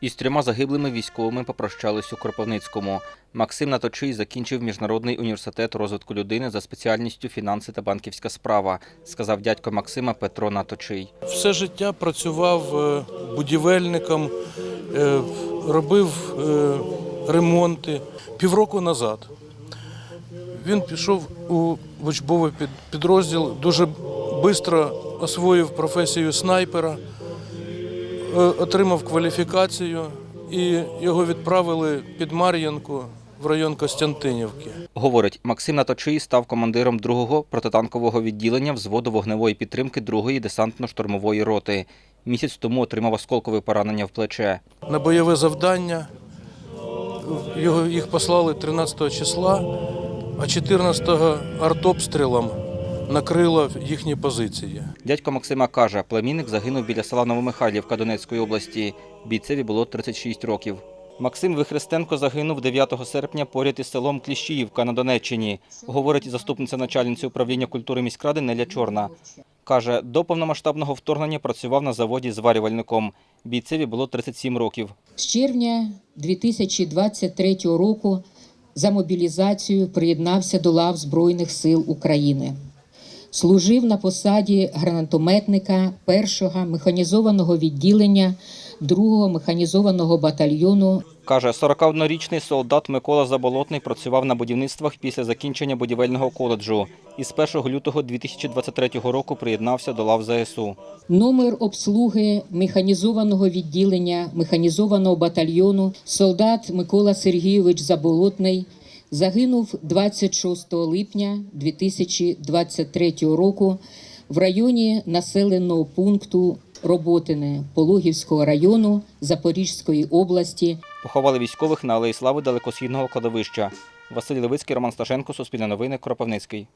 Із трьома загиблими військовими попрощались у Кропивницькому. Максим Наточий закінчив Міжнародний університет розвитку людини за спеціальністю фінанси та банківська справа, сказав дядько Максима Петро Наточий. Все життя працював е, будівельником, е, робив е, ремонти. Півроку назад він пішов у учбовий під- підрозділ, дуже швидко освоїв професію снайпера, отримав кваліфікацію і його відправили під Мар'їнку в район Костянтинівки. Говорить, Максим Наточий став командиром другого протитанкового відділення взводу вогневої підтримки другої десантно-штурмової роти. Місяць тому отримав осколкове поранення в плече. на бойове завдання. Його, їх послали 13 числа, а 14-го артобстрілом накрило їхні позиції. Дядько Максима каже, племінник загинув біля села Новомихайлівка Донецької області. Бійцеві було 36 років. Максим Вихрестенко загинув 9 серпня поряд із селом Кліщіївка на Донеччині, говорить заступниця начальниці управління культури міськради Неля Чорна. Каже, до повномасштабного вторгнення працював на заводі зварювальником. Бійцеві було 37 років. З червня 2023 року за мобілізацію приєднався до лав Збройних сил України. Служив на посаді гранатометника першого механізованого відділення 2-го механізованого батальйону Каже, 41-річний солдат Микола Заболотний працював на будівництвах після закінчення будівельного коледжу і з 1 лютого 2023 року приєднався до лав ЗСУ. Номер обслуги механізованого відділення механізованого батальйону солдат Микола Сергійович Заболотний загинув 26 липня 2023 року в районі населеного пункту Роботине Пологівського району Запорізької області Поховали військових на Алеї Слави далекосхідного кладовища. Василь Левицький, Роман Сташенко, Суспільне новини, Кропивницький.